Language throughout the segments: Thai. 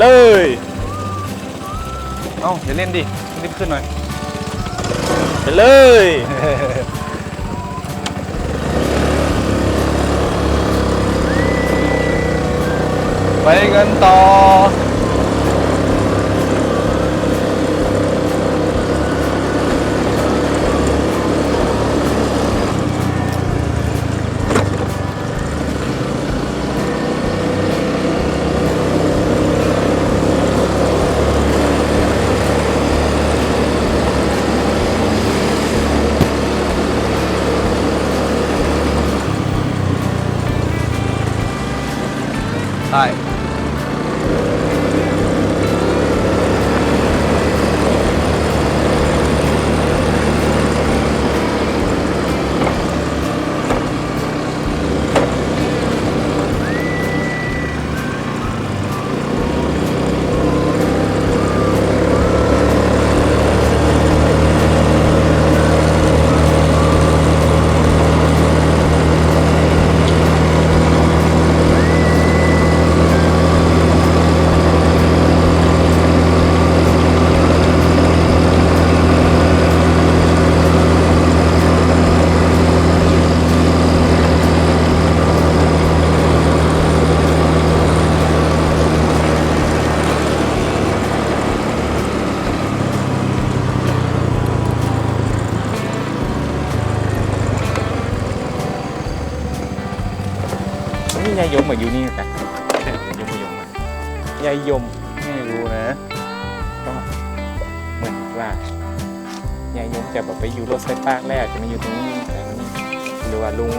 เลย เอ้าอย่าเล่นดิรีบขึ้นหน่อย ไปเลย ไปกันต่อ ใช่ นี่ยายยมมาอยู่นี่กันยายยมยมมยายยมไม่รู้นะก็เหมือนว่ายายยมจะแบบไปอยู่รถไฟฟ้าแรกจะมาอยู่ตรงนี้แต่นี่หรือว่าลุง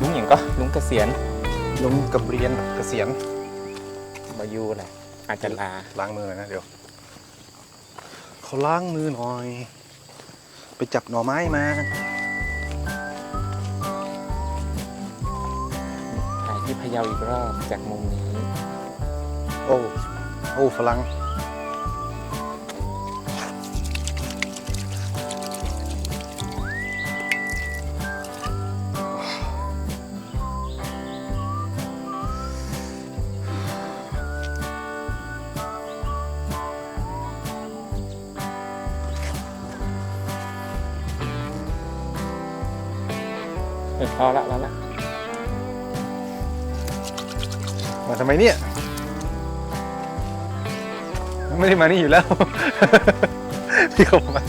ลุงอย่างก็ลุงเกษียณลุงกับเรียนเกษียณมาอยู่แหละอาจจะลาล้างมือหน่อยนะเดี๋ยวเขาล้างมือหน่อย ไปจับหน่อไม้มา ยาวอีกรอบจากมุมนี้ โอ้ โอ้ฝรั่ง มาทำไมเนี่ย ไม่ได้มานี่อยู่แล้ว พี่เขามา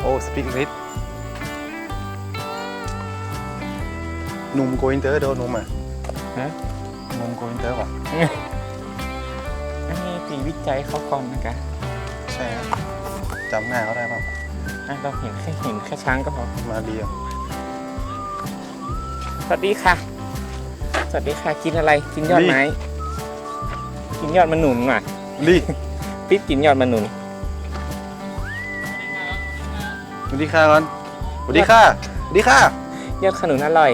โอ้สปีกอังกฤษหนุ่มโกอินเตอร์โดนหนุ่มอะฮะหนุ่มโกอินเตอร์ว่ะอันนี้ตีวิจัยเขาก่อนนะคะใช่ฮะจำหน้าเขาได้ป่ะอะเราเห็นแค่เห็นแค่ช้างก็พอมาเรียว สวัสดีค่ะ สวัสดีค่ะ กินอะไร กินยอดไม้ กินยอดมะหนุนว่ะลี่ปิ๊บกินยอดมะหนุน สวัสดีค่ะก่อนสวัสดีค่ะ สวัสดีค่ะ ยอดขนุนอร่อย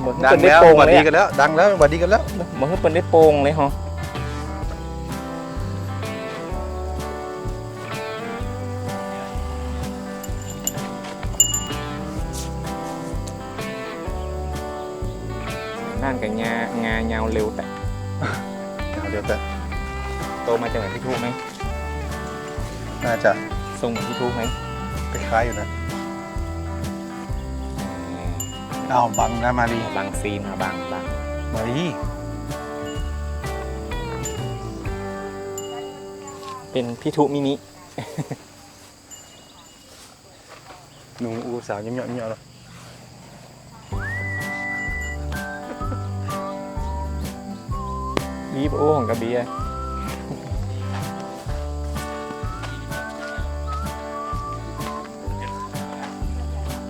เหมือนดังเปิ้ลได้แล้วโปร่งสวัสเลยดีอะกันแล้ว ดังแล้วสวัสดีกันแล้วเหมือนเปิ้ลได้โปร่งเลยฮะ ทรงเหมือนพี่ทูกไหมคล้ายๆอยู่นะอ้าวบังนะมารีบางซีนค่ะบางบางมารีเป็นพี่ทุมินิหนุ่มอูสาวยิ้มเยาะยิ้มเยาะเลยบีบโอของกระเบีย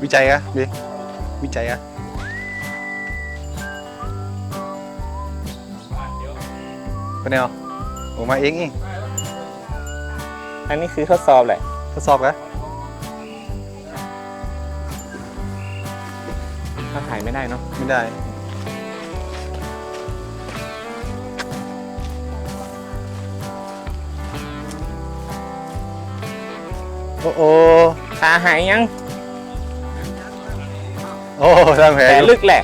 วิจัยอะบีวิจัยอะเป็นไงอะออกมาเองเองอันนี้คือทดสอบแหละทดสอบกันถ้าถ่ายไม่ได้เนาะไม่ได้โอ้โอขาหายยัง โอ้สร้างแผลแผลอยู่ลึกแหละ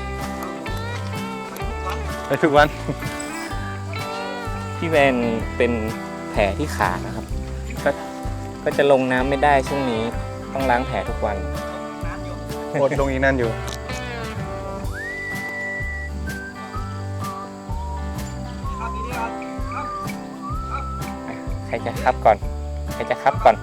ไปทุกวัน พี่แวนเป็นแผลที่ขานะครับ ก็ก็จะลงน้ำไม่ได้ช่วงนี้ ต้องล้างแผลทุกวันอดลงอีกนั่นอยู่ ใครจะครับก่อน ใครจะครับก่อน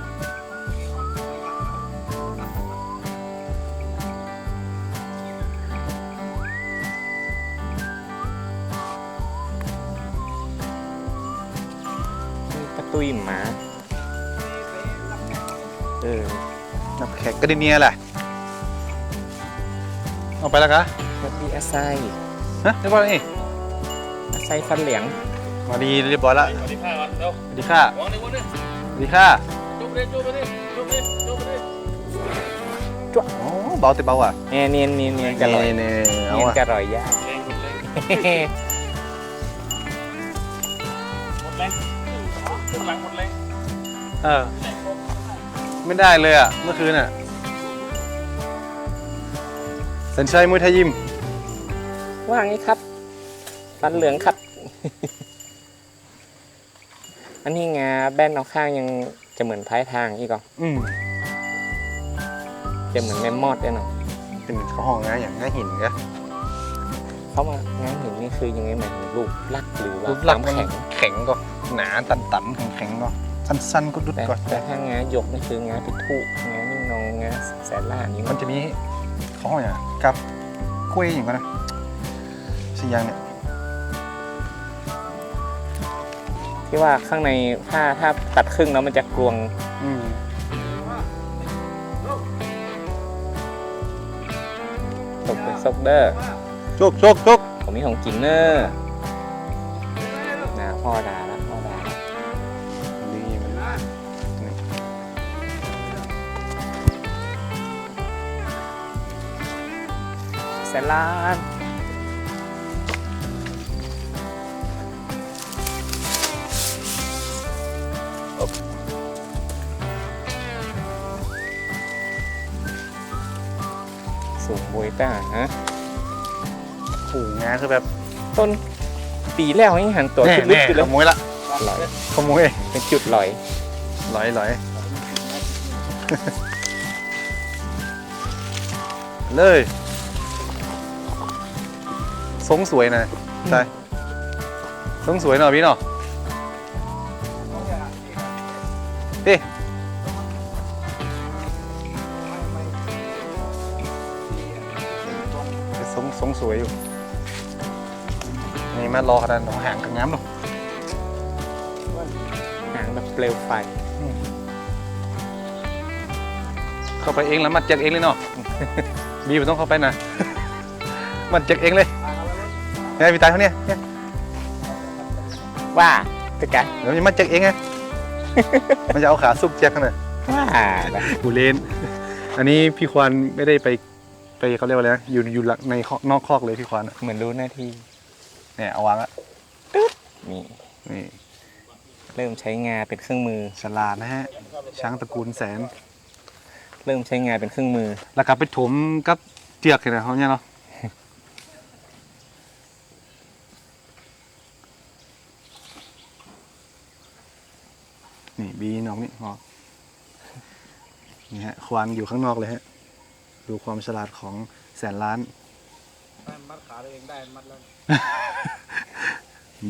ยหมาเออนับแขกก็ได้เนียแหละเอาไปแล้วกะสวัสดีอาไซฮะเรียบร้อยแล้วนี่อาไซฟันเหลียงมาดีเรียบร้อยแล้วสวัสดีค่ะก่อนเร็วสวัสดีค่ะวางในวันนี้สวัสดีค่ะจุ๊บเลยจุ๊บไปดิจุ๊บไปดิจุ๊บไปดิอ๋อเบาแต่เบาอะเนียนเนียนเนียนเนียนจะลอยเน่ๆเอาเนียนอะจะลอยยากแรงหมดแรง หมดแรงข้างหลังหมดแรงเออ ไม่ได้เลยอะ เมื่อคืนอะสัญชัยมุยไทยยิม ว่าไงครับฟันเหลืองครับ อันนี้งาแบนเอาข้างยังจะเหมือนท้ายทางอีกเหรออืมจะเหมือนแมมมอดด้วยเนาะเป็นเขาห้องนะอย่างง่าหินกะเขามางานหินนี่คือยังไงหมายถึงรูปลักษณ์หรือว่ารูปลักษณ์ความัมนแข็งแข็งก็ หนาตันตันๆแข็งๆก็สั้นๆก็ดุดแต่ก่อนแต่ถ้างายกนี่คืองาพิทุงานิ่งนองงาแสนล่านี่มัมันนจะมีเขาห้องอย่างกับกล้วยอย่างก็นะสี่อย่างเนี่ยที่ว่าข้างในถ้าถ้าตัดครึ่งแล้วมันจะกลวงอืมตกเป็นซกเดอร์โชคโชคโชคผมมีของกินเนอร์นะพ่อด่าแล้ว สนล้านสูงบวยต้าฮะโอ้โหงาคือแบบต้นปีแล้วยังหันตัวแน่ขึ้นลึกแน่ขึ้นขแล้วโมยละลอยขโมยเป็นจุดลอยหลอยหลอยเลย ทรงสวยนะใช่ทรงสวยหน่อยพี่เนาะพี่ทรงทรงสวยอยู่นี่มารอขนาดหนองหางกับง้ำหรอกหางแบบเปลวไฟเข้าไปเองแล้วมัดเจ็กเองเลยเนาะบีมต้องเข้าไปนะ มัดเจ็กเองเลย เนี่ยพี่ตายเขาเนี่ยเนี่ยว่าจะกันเดี๋ยวมันจะมัดเจ็กเองไง มันจะเอาขาซุกเจ็กกันน่ะว่านะกูเลนอันนี้พี่ควานไม่ได้ไปไปเขาเรียกว่าอะไรนะอยู่อยู่หลังในคอกนอกคอกเลยพี่ควานอะเหมือนรู้หน้าที่เนี่ยเอาวางละนี่ นี่เริ่มใช้งาเป็นเครื่องมือ ฉลาดนะฮะ ช้างตระกูลแสน เริ่มใช้งาเป็นเครื่องมือ แล้วกลับไปถมกับเจียกเลยนะเขาเนี่ยเนาะ นี่ บีน้องนี่งอกนี่ฮะควานอยู่ข้างนอกเลยฮะ ดูความฉลาดของแสนล้าน มัดขาตัวเองได้มัดแล้ว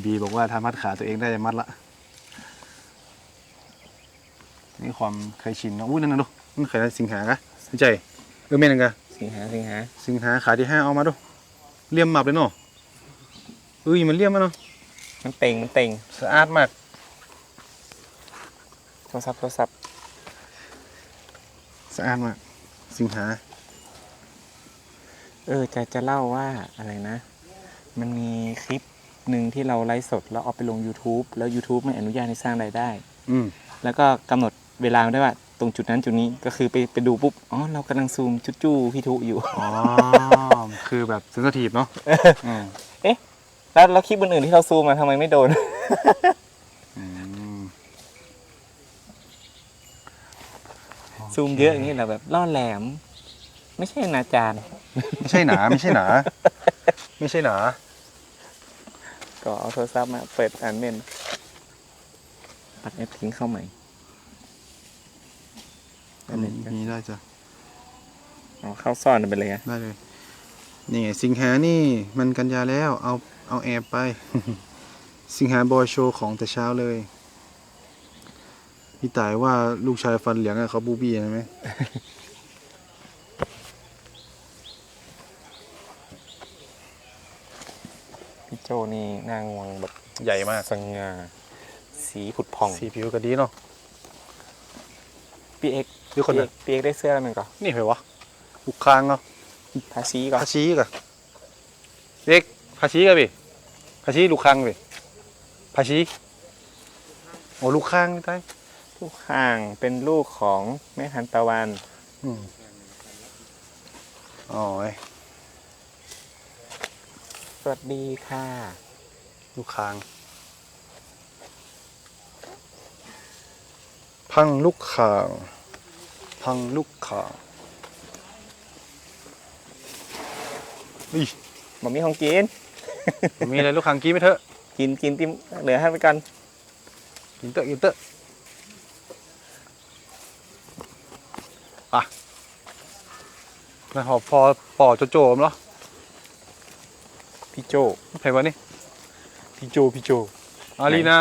บีบอกว่าถ้ามัดขาตัวเองได้จะมัดละ นี่ความเคยชินเนาะอุ้ยนั่นนะดูมันเคยสิงหากะไม่ใจเออเม่นังกะสิงหาสิงหาสิงหาขาที่ห้าเอามาดูเลี่ยมหมับเลยเนาะเอ้ยมันเลี่ยมมาเนาะมันเต็งมันเต็งสะอาดมากโท รศัพท์โทรศัพท์สะอาดมาก สิงหา เออจะจะเล่าว่าอะไรนะ มันมีคลิปหนึ่งที่เราไลฟ์สด แล้วเอาไปลง YouTube แล้ว YouTube ไม่อนุญาตให้สร้างรายได้ อืม แล้วก็กำหนดเวลาได้ว่า ตรงจุดนั้นจุดนี้ก็คือไปไปดูปุ๊บ อ๋อ เรากำลังซูมจุดจู้พี่ทุอยู่ อ๋อ คือแบบเซนซิทีฟเนาะ อืม แล้วแล้วคลิปอื่นๆที่เราซูมมาทำไมไม่โดน อืม ซูมเยอะอย่างนี้เราแบบล่อแหลม ไม่ไม่ใช่นาจารไม่ใช่หนาไม่ใช่หนา ไม่ใช่หนา ก็เอาโทรศัพท์มาเปิดอ่านเมนปัดแอปทิ้งเข้าใหม่อันนี้ก็นี่ได้จ้ะเอาเข้าซ่อนไปเลยอะได้เลย นี่ไงสิงหานี่มันกันยาแล้ว เอาเอาแอบไป สิงหาบอยโชว์ของแต่เช้าเลย พี่ต่ายว่าลูกชายฟันเหลืองอะเขาบูบี้นะไหมพี่โจนี่หนางวงแบบใหญ่มาก สง่าสีผุดผ่อง สีผิวก็ดีเนาะ พี่เอกดูคนพี่น่ะเอกพี่เอกได้เสื้อแล้วมันก็นี่เหรอวะลูกคางเนาะภาษีก็พาชีกะเด็กพาชีกะพี่พาชีลูกคางพี่พาชีโอ้ลูกคางนี่ได้ ลูกข่างเป็นลูกของแม่ทันตะวันอืมอ๋อยสวัสดีค่ะ ลูกคาง พังลูกคาง พังลูกคางอีบอกมีของกิน มีอะไรลูกคางกี้ไหมเถอะ กินกินติมเหลือให้ไปกัน กินเตอะกินเตอะอะ นะพอพอปอโจโจมเหรอพี่โจเพลงวะนี่พี่โจพี่โจอารีนา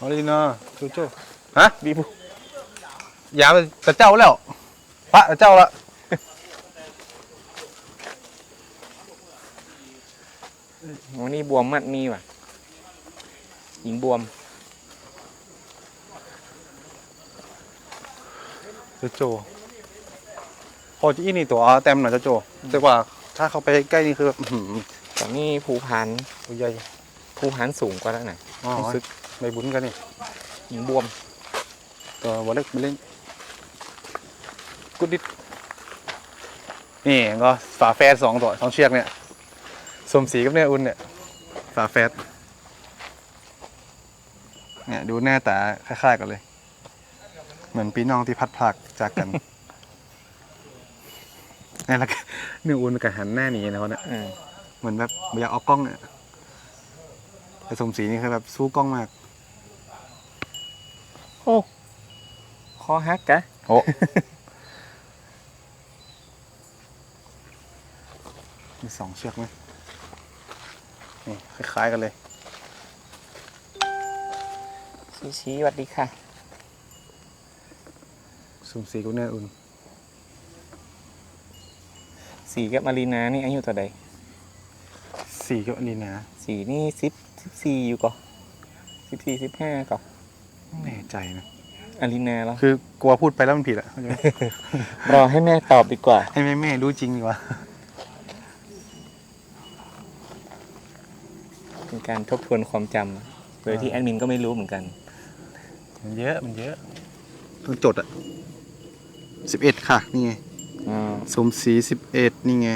อารีนาโจโจฮะบีบูยามจะเจ้าแล้วพระจะเจ้าละวันนี้บวมมัดมีว่ะ หญิงบวมโจโจพ อจะอีนี่ตัวเต็มหน่อยโจโจแต่ว่าถ้าเขาไปใกล้นี่คือแบบอื้อหือแต่นี่ภูพันตัวใหญ่ภูพันสูงกว่าแล้วน่ะอ๋อรู้สึกในบุญกันนี่หญิงบวมตัววอลเล็กไปเล่นกุดดิดนี่ก็ฝาแฟดสองตัวสองเชือกเนี่ยสมสีกับเนี่ยอุ่นเนี่ยฝาแฟดเนี่ยดูหน้าตาคล้ายๆกันเลย เหมือนพี่น้องที่พัดพลากจากกัน นี่ละหนึ่งอุ่นกับหันหน้าหนีนะเขาเนี่ยอืมเหมือนแบบไม่อยากเอากล้องเนี่ยแต่สมศรีนี่คือแบบสู้กล้องมาก โอ้คอฮักกะโอ้มีสองเชือกไหมนี่คล้ายๆกันเลยชี้ชี้สวัสดีค่ะ สุ่มสีกูเนี่ยอุ่น สีกับมารีนานี่อายุเท่าใดสีก็อันนี้นะสีนี่สิบสิบสี่อยู่ก่อสิบสี่สิบห้าก่อไม่แน่ใจนะอารีนาแล้วคือกลัวพูดไปแล้วมันผิดอะเข้าใจไหมรอให้แม่ตอบดีกว่า ให้แม่แม่ๆรู้จริงดีกว่าเป็นการทบทวนความจำโดยที่แอดมินก็ไม่รู้เหมือนกัน มันเยอะมันเยอะต้องจดอะสิบเอ็ดค่ะ นี่ไงอ่า สมศรีสิบเอ็ดนี่ไง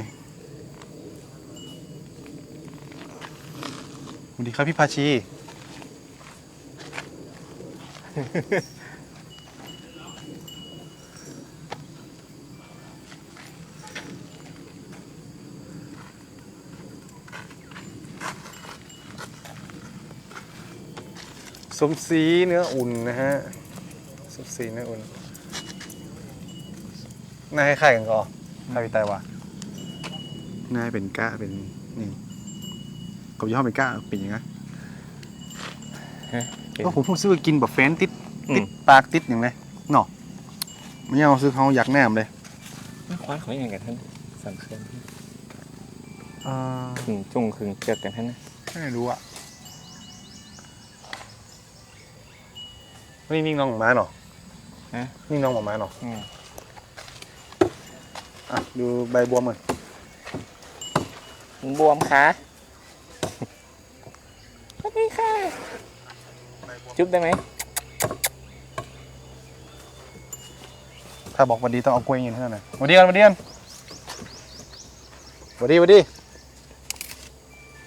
สวัสดีครับพี่พาชี สมศรีเนื้ออุ่นนะฮะ สมศรีเนื้ออุ่น หน้าคล้ายๆกันก็ถ้าพี่ไตว่าหน้าเป็นก้าเป็นนี่กับยี่ห้อเป็นก้าเป็นยังไงเป็นก็ผมเพิ่งซื้อกินแบบแฟนติดอืมติดปากติดอย่างไรเนาะไม่เอาซื้อเขาอยากแนมเลยไม่คว้าเขาอย่างกันท่านสามเชือนอ่าขึงจงขึงเจือกกันท่านนะไม่รู้อะนี่นิ่งน้องหมาเนาะฮะนิ่งน้องหมาเนาะ อืมอะดูใบบัวมันหญิงบวมค่ะสวัสดีค่ะ จุ๊บได้ไหม ถ้าบอกวันดีต้องเอากล้วยเงินเท่านั้นนะวันดีกันวันดีกันวันดีวันดี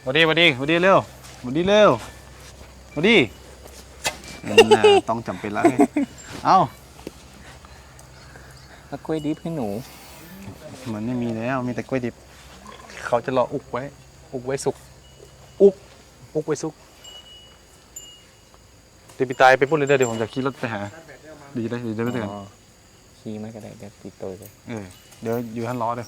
วันดีวันดีวันดีเร็ววันดีเร็ววันดีนั่นน่ะต้องจำเป็นแล้วไงเอ้าแล้วกล้วยดิบให้หนู มันไม่มีแล้วมีแต่กล้วยดิบ เขาจะรออุกไว้ อุกไว้สุก อุก อุกไว้สุกเดี๋ยวพี่ตายไปพูดเลยเด้อเดี๋ยวผมจะขี่รถไปหา ดีได้ดีได้ไม่เตือนอ๋อขี่ไม่ก็ได้เดี๋ยวติดตัวเลยเออเดี๋ยวอยู่ท่านล้อเด้อ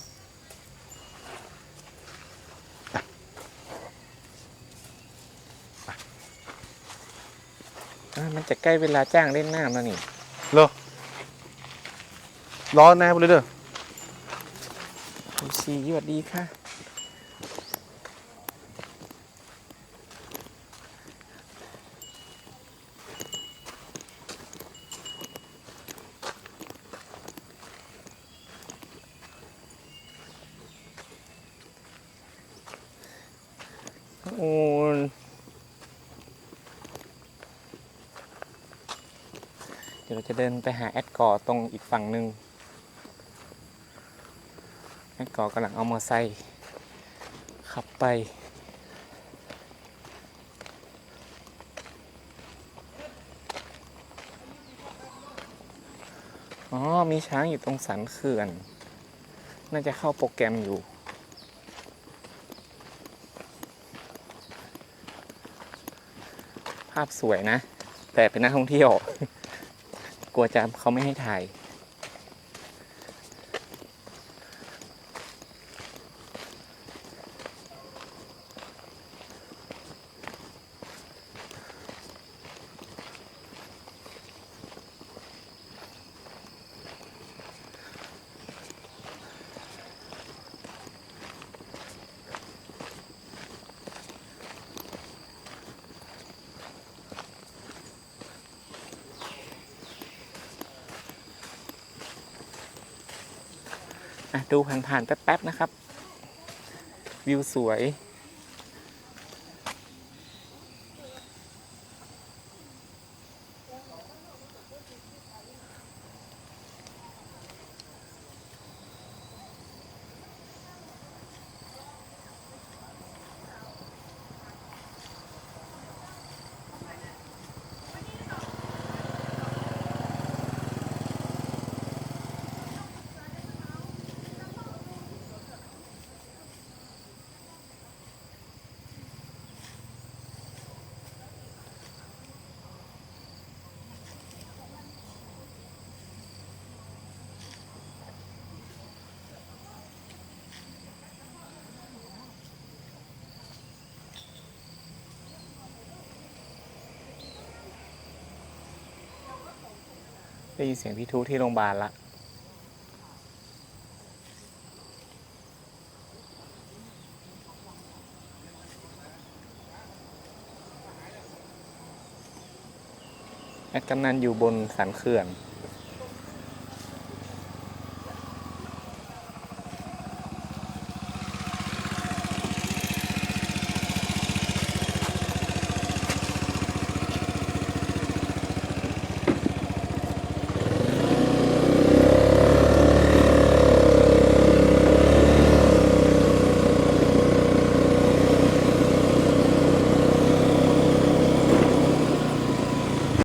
อะมันจะใกล้เวลาจ้างเล่นน้ำแล้วนี่เลอล้อหน้าพูดเลยเด้อ คุณซีสวัสดีค่ะ โอ้ยเดี๋ยวเราจะเดินไปหาแอดกอร์ตรงอีกฝั่งหนึ่ง แม่กอกำลังเอามอไซค์ขับไปอ๋อ มีช้างอยู่ตรงสันเขื่อน น่าจะเข้าโปรแกรมอยู่ ภาพสวยนะ แต่เป็นนักท่องเที่ยว กลัวจะเขาไม่ให้ถ่าย ดูผ่านๆแป๊บๆนะครับ วิวสวย ได้ยินเสียงพี่ทูที่โรงพยาบาลละแอดกำนันอยู่บนสันเขื่อน